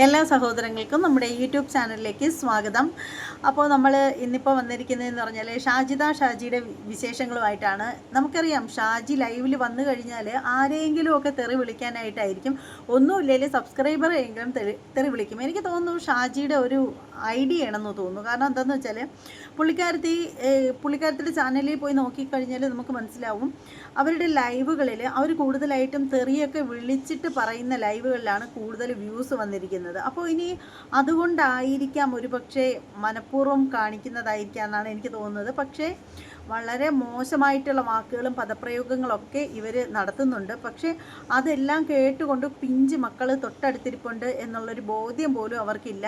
എല്ലാ സഹോദരങ്ങൾക്കും നമ്മുടെ യൂട്യൂബ് ചാനലിലേക്ക് സ്വാഗതം. അപ്പോൾ നമ്മൾ ഇന്നിപ്പോൾ വന്നിരിക്കുന്നതെന്ന് പറഞ്ഞാൽ ഷാജിദ ഷാജിയുടെ വിശേഷങ്ങളുമായിട്ടാണ്. നമുക്കറിയാം ഷാജി ലൈവിൽ വന്നു കഴിഞ്ഞാൽ ആരെയെങ്കിലും ഒക്കെ തെറി വിളിക്കാനായിട്ടായിരിക്കും. ഒന്നുമില്ലെങ്കിൽ സബ്സ്ക്രൈബർ എങ്കിലും തെറി വിളിക്കും. എനിക്ക് തോന്നുന്നു ഷാജിയുടെ ഒരു ഐഡിയ ആണെന്ന് തോന്നുന്നു. കാരണം എന്താണെന്ന് വെച്ചാൽ പുള്ളിക്കാരത്തി പുള്ളിക്കാരത്തിന്റെ ചാനലിൽ പോയി നോക്കിക്കഴിഞ്ഞാൽ നമുക്ക് മനസ്സിലാവും അവരുടെ ലൈവുകളിൽ അവർ കൂടുതലായിട്ടും തെറിയൊക്കെ വിളിച്ചിട്ട് പറയുന്ന ലൈവുകളിലാണ് കൂടുതൽ വ്യൂസ് വന്നിരിക്കുന്നത്. അപ്പോൾ ഇനി അതുകൊണ്ടായിരിക്കാം ഒരു പക്ഷേ മനഃപൂർവം കാണിക്കുന്നതായിരിക്കാം എന്നാണ് എനിക്ക് തോന്നുന്നത്. പക്ഷേ വളരെ മോശമായിട്ടുള്ള വാക്കുകളും പദപ്രയോഗങ്ങളൊക്കെ ഇവർ നടത്തുന്നുണ്ട്. പക്ഷേ അതെല്ലാം കേട്ടുകൊണ്ട് പിഞ്ച് മക്കൾ തൊട്ടടുത്തിരിപ്പുണ്ട് എന്നുള്ളൊരു ബോധ്യം പോലും അവർക്കില്ല.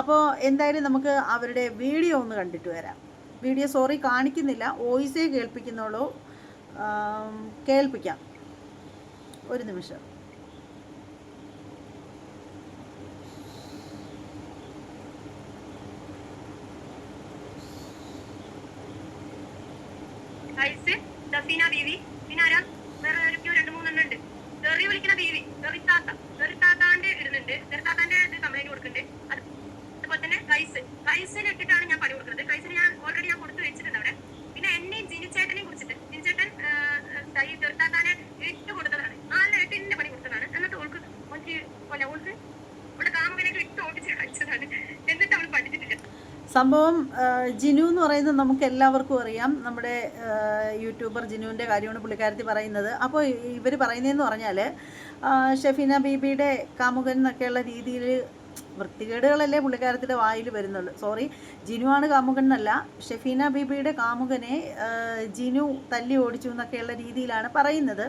അപ്പോൾ എന്തായാലും നമുക്ക് അവരുടെ വീഡിയോ ഒന്ന് കണ്ടിട്ട് വരാം. വീഡിയോ സോറി കാണിക്കുന്നില്ല. വോയിസേ കേൾപ്പിക്കുന്നുള്ളൂ. കേൾപ്പിക്കാം. ഒരു നിമിഷം. ഐസ് സഫീന ബീവി പിന്നെ ആരാ? വേറെ ആരൊക്കെയോ? രണ്ട് മൂന്നെണ്ണം ഉണ്ട് തെറി വിളിക്കുന്ന ബീവി തെറിത്താത്ത തെറിത്താത്താണ്ട് ഇടുന്നുണ്ട്. തെറിത്താത്താന്റെ ഇത് കംപ്ലൈന്റ് കൊടുക്കുന്നുണ്ട്. അത് അതുപോലെ തന്നെ കൈസ് കൈസിന് ഇട്ടിട്ടാണ് ഞാൻ പണി കൊടുക്കുന്നത്. കൈസിന് ഞാൻ ഓൾറെഡി ഞാൻ കൊടുത്തു വെച്ചിട്ടുണ്ട് അവിടെ. പിന്നെ എന്നെയും ജിനിച്ചേട്ടനെയും കുറിച്ചിട്ട്. ജിനിച്ചേട്ടൻ തെറിത്താത്താനെ ഇട്ട് കൊടുത്തതാണ്. നല്ല എട്ടിന്റെ പണി കൊടുത്തതാണ്. എന്നിട്ട് ഓൾക്ക് ഓൾക്ക് ഓൾക്ക് ഇവിടെ കാമുകനൊക്കെ ഇട്ട് ഓടിച്ച് കളിച്ചതാണ് സംഭവം ജിനു എന്ന് പറയുന്നത് നമുക്ക് എല്ലാവർക്കും അറിയാം. നമ്മുടെ യൂട്യൂബർ ജിനുവിന്റെ കാര്യമാണ് പുള്ളിക്കാരത്തി പറയുന്നത്. അപ്പോൾ ഇവർ പറയുന്നതെന്ന് പറഞ്ഞാൽ ഷെഫീന ബീബിയുടെ കാമുകൻ എന്നൊക്കെയുള്ള രീതിയിൽ വൃത്തികേടുകളല്ലേ പുള്ളിക്കാരത്തിന്റെ വായിൽ വരുന്നുള്ളൂ. സോറി ജിനുവാണ് കാമുകൻ എന്നല്ല. ഷെഫീന ബീബിയുടെ കാമുകനെ ജിനു തല്ലി ഓടിച്ചു എന്നൊക്കെയുള്ള രീതിയിലാണ് പറയുന്നത്.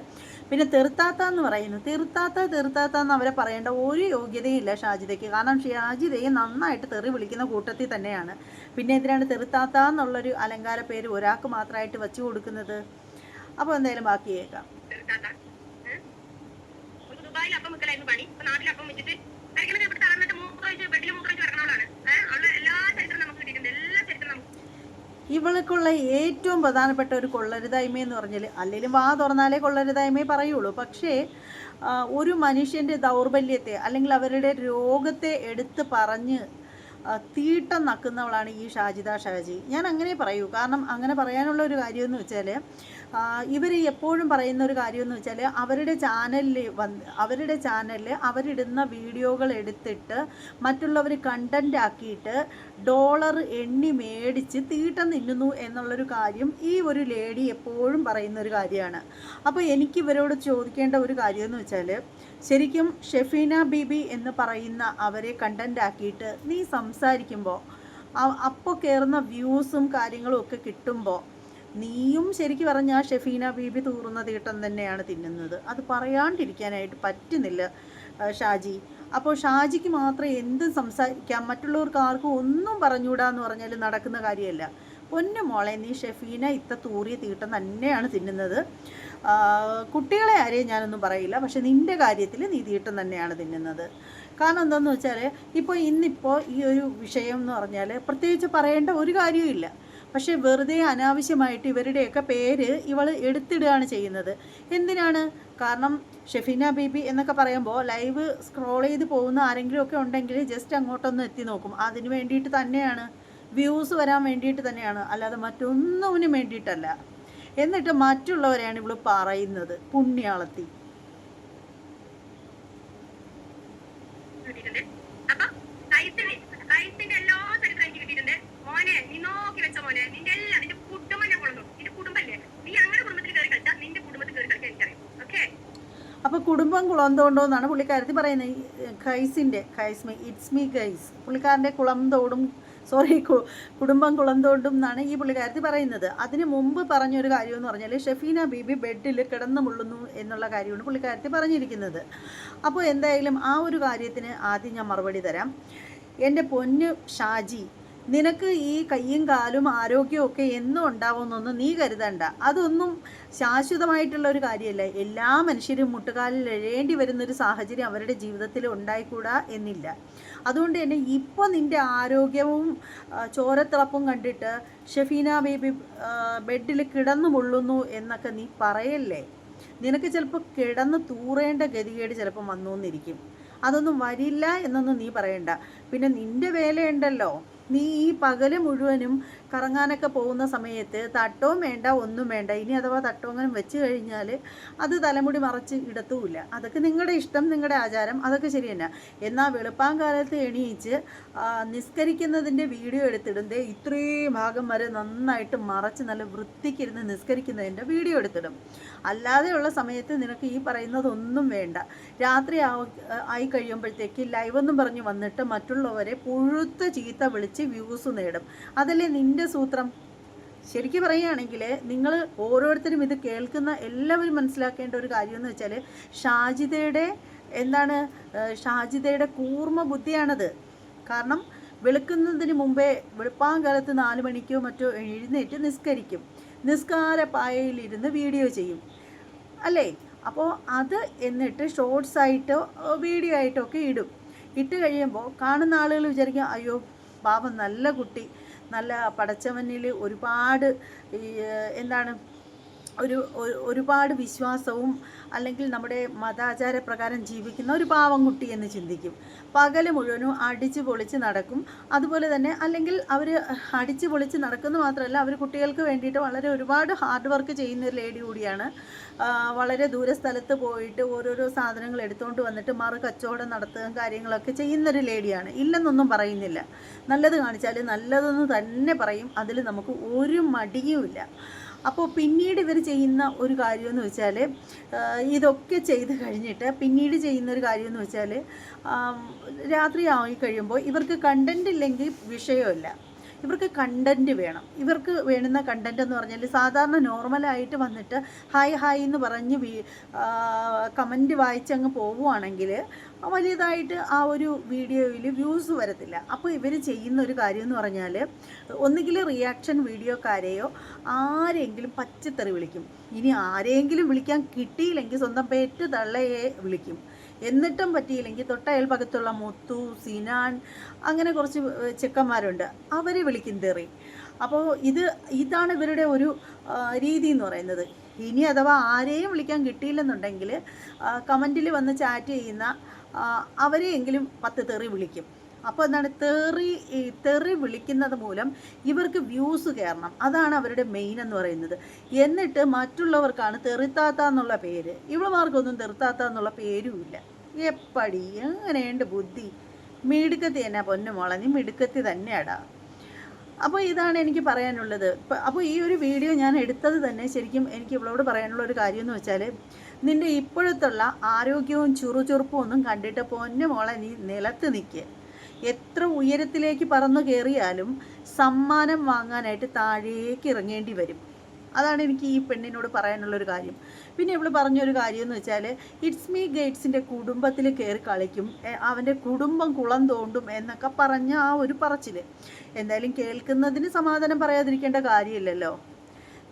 പിന്നെ തെറുത്താത്ത എന്ന് പറയുന്നു. തെറുത്താത്ത തെറുത്താത്ത എന്ന് അവരെ പറയേണ്ട ഒരു യോഗ്യതയില്ല ഷാജിദയ്ക്ക്. കാരണം ഷാജിദയെ നന്നായിട്ട് തെറി വിളിക്കുന്ന കൂട്ടത്തിൽ തന്നെയാണ്. പിന്നെ എന്തിനാണ് തെറുത്താത്ത എന്നുള്ളൊരു അലങ്കാര പേര് ഒരാൾക്ക് മാത്രമായിട്ട് വെച്ചു കൊടുക്കുന്നത്? അപ്പോൾ എന്തായാലും ബാക്കിയേക്കാം. ദുബായിൽ അപ്പം വെക്കലായിരുന്നു പണി. അപ്പം വെച്ചിട്ട് കഴിക്കണത് തളർന്നിട്ട് ഇവൾക്കുള്ള ഏറ്റവും പ്രധാനപ്പെട്ട ഒരു കൊള്ളരുതായ്മ എന്ന് പറഞ്ഞാൽ അല്ലെങ്കിലും വാ തുറന്നാലേ കൊള്ളരുതായ്മയെ പറയുള്ളൂ. പക്ഷേ ഒരു മനുഷ്യന്റെ ദൗർബല്യത്തെ അല്ലെങ്കിൽ അവരുടെ രോഗത്തെ എടുത്ത് പറഞ്ഞ് തീട്ടം നക്കുന്നവളാണ് ഈ ഷാജിദ ഷാജി. ഞാൻ അങ്ങനെ പറയൂ. കാരണം അങ്ങനെ പറയാനുള്ള ഒരു കാര്യമെന്ന് വെച്ചാൽ ഇവർ എപ്പോഴും പറയുന്ന ഒരു കാര്യമെന്ന് വെച്ചാൽ അവരുടെ ചാനലിൽ വന്ന് അവരുടെ ചാനലിൽ അവരിടുന്ന വീഡിയോകൾ എടുത്തിട്ട് മറ്റുള്ളവർ കണ്ടന്റ് ആക്കിയിട്ട് ഡോളർ എണ്ണി മേടിച്ച് തീട്ടം നിന്നുന്നു എന്നുള്ളൊരു കാര്യം ഈ ഒരു ലേഡി എപ്പോഴും പറയുന്ന ഒരു കാര്യമാണ്. അപ്പോൾ എനിക്ക് ഇവരോട് ചോദിക്കേണ്ട ഒരു കാര്യമെന്ന് വെച്ചാൽ ശരിക്കും ഷെഫീന ബീബി എന്ന് പറയുന്ന അവരെ കണ്ടന്റാക്കിയിട്ട് നീ സംസാരിക്കുമ്പോൾ അപ്പോൾ കയറുന്ന വ്യൂസും കാര്യങ്ങളും ഒക്കെ കിട്ടുമ്പോൾ നീയും ശരിക്കും പറഞ്ഞാൽ ഷെഫീന ബീബി തൂറുന്ന തീട്ടം തന്നെയാണ് തിന്നുന്നത്. അത് പറയാണ്ടിരിക്കാനായിട്ട് പറ്റുന്നില്ല ഷാജി. അപ്പോൾ ഷാജിക്ക് മാത്രം എന്തും സംസാരിക്കാം. മറ്റുള്ളവർക്ക് ആർക്കും ഒന്നും പറഞ്ഞുകൂടാന്ന് പറഞ്ഞാൽ നടക്കുന്ന കാര്യമല്ല. പൊന്നു മോളെ നീ ഷെഫീന ഇത്ത തൂറിയ തീട്ടം തന്നെയാണ് തിന്നുന്നത്. കുട്ടികളെ ആരെയും ഞാനൊന്നും പറയില്ല പക്ഷെ നിന്റെ കാര്യത്തിൽ നീ തീട്ടം തന്നെയാണ് തിന്നുന്നത്. കാരണം എന്താണെന്ന് വെച്ചാൽ ഇപ്പോൾ ഇന്നിപ്പോൾ ഈ ഒരു വിഷയം എന്ന് പറഞ്ഞാൽ പ്രത്യേകിച്ച് പറയേണ്ട ഒരു കാര്യവുമില്ല പക്ഷേ വെറുതെ അനാവശ്യമായിട്ട് ഇവരുടെയൊക്കെ പേര് ഇവൾ എടുത്തിടുകയാണ് ചെയ്യുന്നത്. എന്തിനാണ്? കാരണം ഷെഫീന ബീബി എന്നൊക്കെ പറയുമ്പോൾ ലൈവ് സ്ക്രോൾ ചെയ്ത് പോകുന്ന ആരെങ്കിലുമൊക്കെ ഉണ്ടെങ്കിൽ ജസ്റ്റ് അങ്ങോട്ടൊന്ന് എത്തി നോക്കും. അതിന് വേണ്ടിയിട്ട് തന്നെയാണ്. വ്യൂസ് വരാൻ വേണ്ടിയിട്ട് തന്നെയാണ്. അല്ലാതെ മറ്റൊന്നും വേണ്ടിയിട്ടല്ല. എന്നിട്ട് മറ്റുള്ളവരെയാണ് ഇവൾ പറയുന്നത്. പുണ്യാളത്തി. അപ്പൊ കുടുംബം കുളന്തോണ്ടോന്നാണ് പുള്ളിക്കാരത്തി പറയുന്നത്. ഖൈസിന്റെ Qais me it's me Qais. പുള്ളിക്കാരന്റെ കുളം തോടും സോറി കുടുംബം കുളന്തോണ്ടും എന്നാണ് ഈ പുള്ളിക്കാരത്തി പറയുന്നത്. അതിന് മുമ്പ് പറഞ്ഞൊരു കാര്യം എന്ന് പറഞ്ഞാൽ ഷെഫീന ബീബി ബെഡിൽ കിടന്നു മുള്ളുന്നു എന്നുള്ള കാര്യമാണ് പുള്ളിക്കാരത്തി പറഞ്ഞിരിക്കുന്നത്. അപ്പോൾ എന്തായാലും ആ ഒരു കാര്യത്തിന് ആദ്യം ഞാൻ മറുപടി തരാം. എന്റെ പൊന്ന് ഷാജി നിനക്ക് ഈ കയ്യും കാലും ആരോഗ്യവും ഒക്കെ എന്നും ഉണ്ടാവുമെന്നൊന്നും നീ കരുതണ്ട. അതൊന്നും ശാശ്വതമായിട്ടുള്ള ഒരു കാര്യമല്ല എല്ലാ മനുഷ്യരും മുട്ടുകാലിൽ എഴേണ്ടി വരുന്നൊരു സാഹചര്യം അവരുടെ ജീവിതത്തിൽ ഉണ്ടായിക്കൂടാ എന്നില്ല. അതുകൊണ്ട് തന്നെ ഇപ്പോൾ നിന്റെ ആരോഗ്യവും ചോരത്തിളപ്പും കണ്ടിട്ട് ഷെഫീന ബേബി ബെഡിൽ കിടന്നു മുള്ളുന്നു എന്നൊക്കെ നീ പറയല്ലേ? നിനക്ക് ചിലപ്പോൾ കിടന്ന് തൂറേണ്ട ഗതികേട് ചിലപ്പോൾ വന്നു എന്നിരിക്കും അതൊന്നും വരില്ല എന്നൊന്നും നീ പറയണ്ട. പിന്നെ നിന്റെ വേലയുണ്ടല്ലോ. നീ ഈ പകൽ മുഴുവനും കറങ്ങാനൊക്കെ പോകുന്ന സമയത്ത് തട്ടവും വേണ്ട ഒന്നും വേണ്ട. ഇനി അഥവാ തട്ടവും വെച്ച് കഴിഞ്ഞാൽ അത് തലമുടി മറച്ച് ഇടത്തുമില്ല അതൊക്കെ നിങ്ങളുടെ ഇഷ്ടം നിങ്ങളുടെ ആചാരം. അതൊക്കെ ശരി തന്നെ. എന്നാൽ വെളുപ്പാങ്കാലത്ത് എണീച്ച് നിസ്കരിക്കുന്നതിന്റെ വീഡിയോ എടുത്തിടും ദേ ഇത്രയും ഭാഗം വരെ നന്നായിട്ട് മറച്ച് നല്ല വൃത്തിക്കിരുന്ന് നിസ്കരിക്കുന്നതിന്റെ വീഡിയോ എടുത്തിടും. അല്ലാതെയുള്ള സമയത്ത് നിനക്ക് ഈ പറയുന്നതൊന്നും വേണ്ട. രാത്രി ആയി കഴിയുമ്പോഴത്തേക്ക് ലൈവ് എന്നും പറഞ്ഞ് വന്നിട്ട് മറ്റുള്ളവരെ പുഴുത്ത് ചീത്ത വിളിച്ച് വ്യൂസ് നേടും. അതല്ലേ നിന്റെ സൂത്രം? ശരിക്കും പറയുകയാണെങ്കിൽ നിങ്ങൾ ഓരോരുത്തരും ഇത് കേൾക്കുന്ന എല്ലാവരും മനസ്സിലാക്കേണ്ട ഒരു കാര്യം എന്ന് വെച്ചാൽ ഷാജിതയുടെ എന്താണ് ഷാജിതയുടെ കൂർമ്മ ബുദ്ധിയാണത്. കാരണം വെളുക്കുന്നതിന് മുമ്പേ വെളുപ്പാങ്കാലത്ത് നാല് മണിക്കോ മറ്റോ എഴുന്നേറ്റ് നിസ്കരിക്കും. നിസ്കാര പായയിലിരുന്ന് വീഡിയോ ചെയ്യും. അല്ലേ? അപ്പോൾ അത് എന്നിട്ട് ഷോർട്സ് ആയിട്ടോ വീഡിയോ ആയിട്ടോ ഒക്കെ ഇടും. ഇട്ട് കഴിയുമ്പോൾ കാണുന്ന ആളുകൾ വിചാരിക്കും അയ്യോ പാവം നല്ല കുട്ടി നല്ല പടച്ചവനിൽ ഒരുപാട് ഈ എന്താണ് ഒരു ഒരു- ഒരുപാട് വിശ്വാസവും അല്ലെങ്കിൽ നമ്മുടെ മതാചാര പ്രകാരം ജീവിക്കുന്ന ഒരു പാവം കുട്ടി എന്ന് ചിന്തിക്കും. പകൽ മുഴുവനും അടിച്ചു പൊളിച്ച് നടക്കും. അതുപോലെ തന്നെ അല്ലെങ്കിൽ അവർ അടിച്ചു പൊളിച്ച് നടക്കുന്നു മാത്രമല്ല അവർ കുട്ടികൾക്ക് വേണ്ടിയിട്ട് വളരെ ഒരുപാട് ഹാർഡ് വർക്ക് ചെയ്യുന്ന ഒരു ലേഡി കൂടിയാണ്. വളരെ ദൂര സ്ഥലത്ത് പോയിട്ട് ഓരോരോ സാധനങ്ങൾ എടുത്തുകൊണ്ട് വന്നിട്ട് മറു കച്ചവടം നടത്തുകയും കാര്യങ്ങളൊക്കെ ചെയ്യുന്നൊരു ലേഡിയാണ് ഇല്ലെന്നൊന്നും പറയുന്നില്ല. നല്ലത് കാണിച്ചാൽ നല്ലതെന്ന് തന്നെ പറയും. അതിൽ നമുക്ക് ഒരു മടിയുമില്ല. അപ്പോൾ പിന്നീട് ഇവർ ചെയ്യുന്ന ഒരു കാര്യമെന്ന് വെച്ചാൽ ഇതൊക്കെ ചെയ്ത് കഴിഞ്ഞിട്ട് പിന്നീട് ചെയ്യുന്ന ഒരു കാര്യമെന്ന് വെച്ചാൽ രാത്രി ആയി കഴിയുമ്പോൾ ഇവർക്ക് കണ്ടന്റ് ഇല്ലെങ്കിൽ വിഷയമില്ല. ഇവർക്ക് കണ്ടന്റ് വേണം. ഇവർക്ക് വേണുന്ന കണ്ടന്റ് എന്ന് പറഞ്ഞാൽ സാധാരണ നോർമലായിട്ട് വന്നിട്ട് ഹായ് ഹായ് എന്ന് പറഞ്ഞ് കമന്റ് വായിച്ചങ്ങ് പോവുകയാണെങ്കിൽ വലിയതായിട്ട് ആ ഒരു വീഡിയോയിൽ വ്യൂസ് വരത്തില്ല. അപ്പോൾ ഇവർ ചെയ്യുന്ന ഒരു കാര്യം എന്ന് പറഞ്ഞാൽ ഒന്നുകിൽ റിയാക്ഷൻ വീഡിയോക്കാരെയോ ആരെങ്കിലും പച്ചത്തെറി വിളിക്കും. ഇനി ആരെങ്കിലും വിളിക്കാൻ കിട്ടിയില്ലെങ്കിൽ സ്വന്തം പേറ്റ് തള്ളയെ വിളിക്കും. എന്നിട്ടും പറ്റിയില്ലെങ്കിൽ തൊട്ടയൽപ്പകത്തുള്ള മുത്തു സിനാൻ അങ്ങനെ കുറച്ച് ചെക്കന്മാരുണ്ട്. അവരെ വിളിക്കും തെറി. അപ്പോൾ ഇത് ഇതാണ് ഇവരുടെ ഒരു രീതി എന്ന് പറയുന്നത്. ഇനി അഥവാ ആരെയും വിളിക്കാൻ കിട്ടിയില്ലെന്നുണ്ടെങ്കിൽ കമന്റിൽ വന്ന് ചാറ്റ് ചെയ്യുന്ന അവരെയെങ്കിലും പത്ത് തെറി വിളിക്കും. അപ്പോൾ എന്താണ് തെറി തെറി വിളിക്കുന്നത് മൂലം ഇവർക്ക് വ്യൂസ് കയറണം. അതാണ് അവരുടെ മെയിൻ എന്ന് പറയുന്നത്. എന്നിട്ട് മറ്റുള്ളവർക്കാണ് തെറിത്താത്ത എന്നുള്ള പേര്. ഇവളുമാർക്കൊന്നും തെറിത്താത്ത എന്നുള്ള പേരുമില്ല. എപ്പടി? എങ്ങനെയുണ്ട് ബുദ്ധി. മിടുക്കത്തി തന്നെ പൊന്നു മോളെ നീ മിടുക്കത്തി തന്നെയാടാ. അപ്പോൾ ഇതാണ് എനിക്ക് പറയാനുള്ളത്. അപ്പോൾ ഈ ഒരു വീഡിയോ ഞാൻ എടുത്തത് തന്നെ ശരിക്കും എനിക്ക് ഇവളോട് പറയാനുള്ള ഒരു കാര്യം എന്ന് വെച്ചാൽ നിന്റെ ഇപ്പോഴത്തുള്ള ആരോഗ്യവും ചുറുചുറുപ്പും ഒന്നും കണ്ടിട്ട് പൊന്നു മോളെ നീ നിലത്ത് നിൽക്കുക എത്ര ഉയരത്തിലേക്ക് പറന്നു കയറിയാലും സമ്മാനം വാങ്ങാനായിട്ട് താഴേക്ക് ഇറങ്ങേണ്ടി വരും. അതാണ് എനിക്ക് ഈ പെണ്ണിനോട് പറയാനുള്ളൊരു കാര്യം. പിന്നെ ഇവൾ പറഞ്ഞൊരു കാര്യം എന്ന് വെച്ചാൽ ഇറ്റ്സ് മീ ഗേറ്റ്സിന്റെ കുടുംബത്തിൽ കയറി കളിക്കും അവന്റെ കുടുംബം കുളം തോണ്ടും എന്നൊക്കെ പറഞ്ഞ ആ ഒരു പറച്ചിൽ എന്തായാലും കേൾക്കുന്നതിന് സമാധാനം പറയാതിരിക്കേണ്ട കാര്യമില്ലല്ലോ.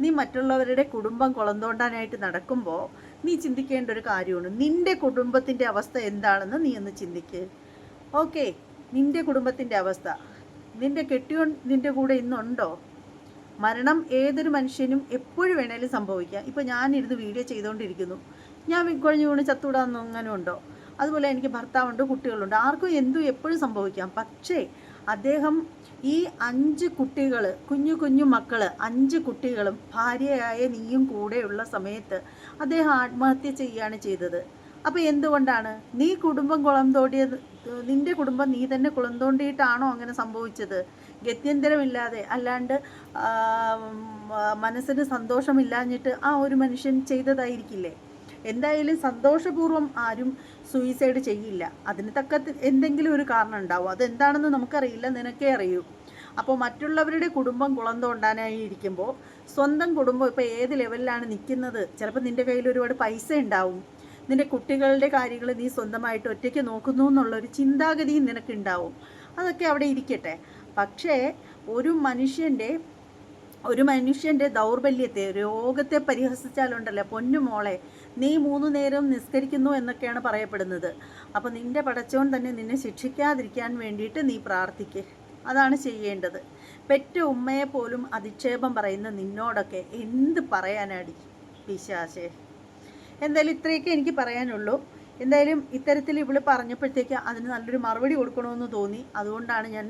നീ മറ്റുള്ളവരുടെ കുടുംബം കുളം തോണ്ടാനായിട്ട് നടക്കുമ്പോൾ നീ ചിന്തിക്കേണ്ട ഒരു കാര്യമാണ്. നിന്റെ കുടുംബത്തിന്റെ അവസ്ഥ എന്താണെന്ന് നീ ഒന്ന് ചിന്തിക്ക്. ഓക്കെ നിന്റെ കുടുംബത്തിന്റെ അവസ്ഥ. നിന്റെ കെട്ടിയോൻ നിന്റെ കൂടെ ഇന്നുണ്ടോ? മരണം ഏതൊരു മനുഷ്യനും എപ്പോഴും വേണേലും സംഭവിക്കാം. ഇപ്പോൾ ഞാനിരുന്ന് വീഡിയോ ചെയ്തുകൊണ്ടിരിക്കുന്നു ഞാൻ കുഴഞ്ഞു വീണ് ചത്തൂടാന്ന് അങ്ങനെ ഉണ്ടോ? അതുപോലെ എനിക്ക് ഭർത്താവുണ്ട് കുട്ടികളുണ്ട്. ആർക്കും എന്തും എപ്പോഴും സംഭവിക്കാം. പക്ഷേ അദ്ദേഹം ഈ അഞ്ച് കുട്ടികൾ കുഞ്ഞു കുഞ്ഞു മക്കൾ അഞ്ച് കുട്ടികളും ഭാര്യയായ നീയും കൂടെയുള്ള സമയത്ത് അദ്ദേഹം ആത്മഹത്യ ചെയ്യുകയാണ് ചെയ്തത്. അപ്പോൾ എന്തുകൊണ്ടാണ്? നീ കുടുംബം കുളം തോണ്ടിയത് നിന്റെ കുടുംബം നീ തന്നെ കുളം തോണ്ടിയിട്ടാണോ അങ്ങനെ സംഭവിച്ചത്? ഗത്യന്തരമില്ലാതെ അല്ലാണ്ട് മനസ്സിന് സന്തോഷമില്ലാഞ്ഞിട്ട് ആ ഒരു മനുഷ്യൻ ചെയ്തതായിരിക്കില്ലേ? എന്തായാലും സന്തോഷപൂർവം ആരും സൂയിസൈഡ് ചെയ്യില്ല. അതിന് തക്ക എന്തെങ്കിലും ഒരു കാരണം ഉണ്ടാവും. അതെന്താണെന്ന് നമുക്കറിയില്ല നിനക്കേ അറിയൂ. അപ്പോൾ മറ്റുള്ളവരുടെ കുടുംബം കുളം തോണ്ടാനായി ഇരിക്കുമ്പോൾ സ്വന്തം കുടുംബം ഇപ്പോൾ ഏത് ലെവലിലാണ് നിൽക്കുന്നത് ചിലപ്പോൾ നിന്റെ കയ്യിൽ ഒരുപാട് പൈസ ഉണ്ടാവും. നിന്റെ കുട്ടികളുടെ കാര്യങ്ങൾ നീ സ്വന്തമായിട്ട് ഒറ്റയ്ക്ക് നോക്കുന്നു എന്നുള്ളൊരു ചിന്താഗതിയും നിനക്കുണ്ടാവും. അതൊക്കെ അവിടെ ഇരിക്കട്ടെ. പക്ഷേ ഒരു മനുഷ്യന്റെ ഒരു മനുഷ്യന്റെ ദൗർബല്യത്തെ രോഗത്തെ പരിഹസിച്ചാലുണ്ടല്ലോ? പൊന്നു മോളെ നീ മൂന്ന് നേരം നിസ്കരിക്കുന്നു എന്നൊക്കെയാണ് പറയപ്പെടുന്നത്. അപ്പോൾ നിന്റെ പടച്ചോൻ തന്നെ നിന്നെ ശിക്ഷിക്കാതിരിക്കാൻ വേണ്ടിയിട്ട് നീ പ്രാർത്ഥിക്കേ. അതാണ് ചെയ്യേണ്ടത്. പെറ്റ ഉമ്മയെ പോലും അധിക്ഷേപം പറയുന്ന നിന്നോടൊക്കെ എന്ത് പറയാനാടി പിശാശേ എന്തായാലും ഇത്രയൊക്കെ എനിക്ക് പറയാനുള്ളൂ. എന്തായാലും ഇത്തരത്തിൽ ഇവൾ പറഞ്ഞപ്പോഴത്തേക്ക് അതിന് നല്ലൊരു മറുപടി കൊടുക്കണമെന്ന് തോന്നി. അതുകൊണ്ടാണ് ഞാൻ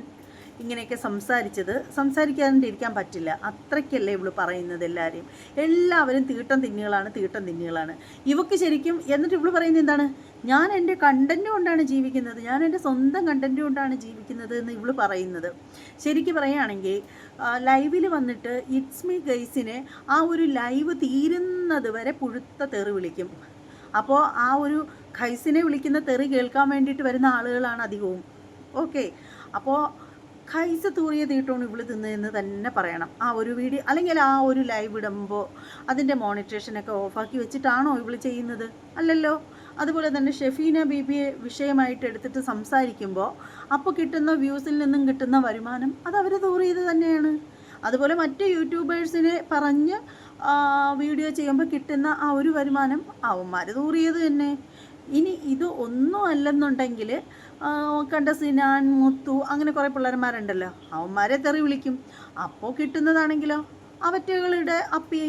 ഇങ്ങനെയൊക്കെ സംസാരിച്ചത് സംസാരിക്കാണ്ടിരിക്കാൻ പറ്റില്ല. അത്രയ്ക്കല്ലേ ഇവൾ പറയുന്നത് എല്ലാവരെയും എല്ലാവരും തീട്ടം തിന്നുകളാണ് തീട്ടം തിന്നുകളാണ്. ഇവക്ക് ശരിക്കും എന്നിട്ട് ഇവൾ പറയുന്നത് എന്താണ്? ഞാൻ എന്റെ കണ്ടന്റ് കൊണ്ടാണ് ജീവിക്കുന്നത്. ഞാൻ എന്റെ സ്വന്തം കണ്ടന്റ് കൊണ്ടാണ് ജീവിക്കുന്നത് എന്ന് ഇവൾ പറയുന്നത്. ശരിക്കും പറയുകയാണെങ്കിൽ ലൈവിൽ വന്നിട്ട് ഇറ്റ്സ് മീ ഗൈസിനെ ആ ഒരു ലൈവ് തീരുന്നത് വരെ പുഴുത്ത തെറി വിളിക്കും. അപ്പോൾ ആ ഒരു ഖൈസിനെ വിളിക്കുന്ന തെറി കേൾക്കാൻ വേണ്ടിയിട്ട് വരുന്ന ആളുകളാണ് അധികവും. ഓക്കെ അപ്പോൾ ഖൈസ് തൂറിയ തീട്ടമാണ് ഇവൾ തിന്നതെന്ന് തന്നെ പറയണം. ആ ഒരു വീഡിയോ അല്ലെങ്കിൽ ആ ഒരു ലൈവ് ഇടുമ്പോൾ അതിന്റെ മോണിറ്റേഷനൊക്കെ ഓഫാക്കി വെച്ചിട്ടാണോ ഇവൾ ചെയ്യുന്നത്? അല്ലല്ലോ. അതുപോലെ തന്നെ ഷെഫീന ബീബിയെ വിഷയമായിട്ട് എടുത്തിട്ട് സംസാരിക്കുമ്പോൾ അപ്പോൾ കിട്ടുന്ന വ്യൂസിൽ നിന്നും കിട്ടുന്ന വരുമാനം അത് അവർ തൂറിയത് തന്നെയാണ്. അതുപോലെ മറ്റ് യൂട്യൂബേഴ്സിനെ പറഞ്ഞ് വീഡിയോ ചെയ്യുമ്പോൾ കിട്ടുന്ന ആ ഒരു വരുമാനം അവന്മാർ തൂറിയത് തന്നെ. ഇനി ഇത് ഒന്നും അല്ലെന്നുണ്ടെങ്കിൽ കണ്ട സിനാൻ മുത്തു അങ്ങനെ കുറേ പിള്ളേരന്മാരുണ്ടല്ലോ. അവന്മാരെ തെറി വിളിക്കും. അപ്പോൾ കിട്ടുന്നതാണെങ്കിലോ? അവറ്റകളുടെ അപ്പി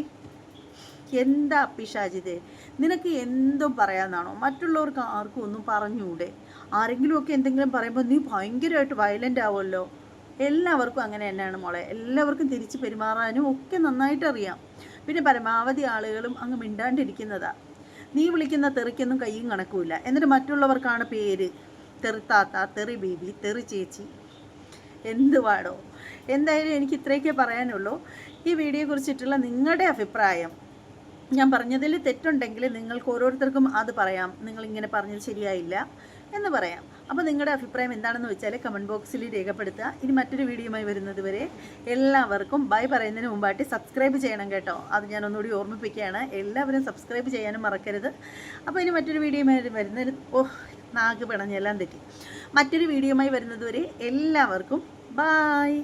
എന്താ അപ്പി ഷാജിദേ? നിനക്ക് എന്തും പറയാമെന്നാണോ മറ്റുള്ളവർക്ക് ആർക്കും ഒന്നും പറഞ്ഞുകൂടെ? ആരെങ്കിലുമൊക്കെ എന്തെങ്കിലും പറയുമ്പോൾ നീ ഭയങ്കരമായിട്ട് വയലന്റ് ആവുമല്ലോ. എല്ലാവർക്കും അങ്ങനെ തന്നെയാണ് മോളെ. എല്ലാവർക്കും തിരിച്ച് പെരുമാറാനും ഒക്കെ നന്നായിട്ട് അറിയാം. പിന്നെ പരമാവധി ആളുകളും അങ്ങ് മിണ്ടാണ്ടിരിക്കുന്നതാ. നീ വിളിക്കുന്ന തെറിക്കൊന്നും കയ്യും കണക്കുമില്ല. എന്നിട്ട് മറ്റുള്ളവർക്കാണ് പേര്. തെറിത്താത്ത തെറി ബേബി തെറി ചേച്ചി. എന്ത് പാടോ? എന്തായാലും എനിക്ക് ഇത്രയൊക്കെ പറയാനുള്ളൂ. ഈ വീഡിയോയെ കുറിച്ചിട്ടുള്ള നിങ്ങളുടെ അഭിപ്രായം. ഞാൻ പറഞ്ഞതിൽ തെറ്റുണ്ടെങ്കിൽ നിങ്ങൾക്ക് ഓരോരുത്തർക്കും അത് പറയാം. നിങ്ങളിങ്ങനെ പറഞ്ഞത് ശരിയായില്ല. എന്ന് പറയാം. അപ്പോൾ നിങ്ങളുടെ അഭിപ്രായം എന്താണെന്ന് വെച്ചാൽ കമന്റ് ബോക്സിൽ രേഖപ്പെടുത്തുക. ഇനി മറ്റൊരു വീഡിയോയുമായി വരുന്നത് വരെ എല്ലാവർക്കും ബൈ പറയുന്നതിന് മുമ്പായിട്ട് സബ്സ്ക്രൈബ് ചെയ്യണം കേട്ടോ. അത് ഞാൻ ഒന്നുകൂടി ഓർമ്മിപ്പിക്കുകയാണ്. എല്ലാവരും സബ്സ്ക്രൈബ് ചെയ്യാനും മറക്കരുത്. അപ്പോൾ ഇനി മറ്റൊരു വീഡിയോയുമായി വരുന്നതിന് ഓ നാഗ് പിണഞ്ഞെല്ലാം തെറ്റി. മറ്റൊരു വീഡിയോയുമായി വരുന്നത് വരെ എല്ലാവർക്കും ബായ്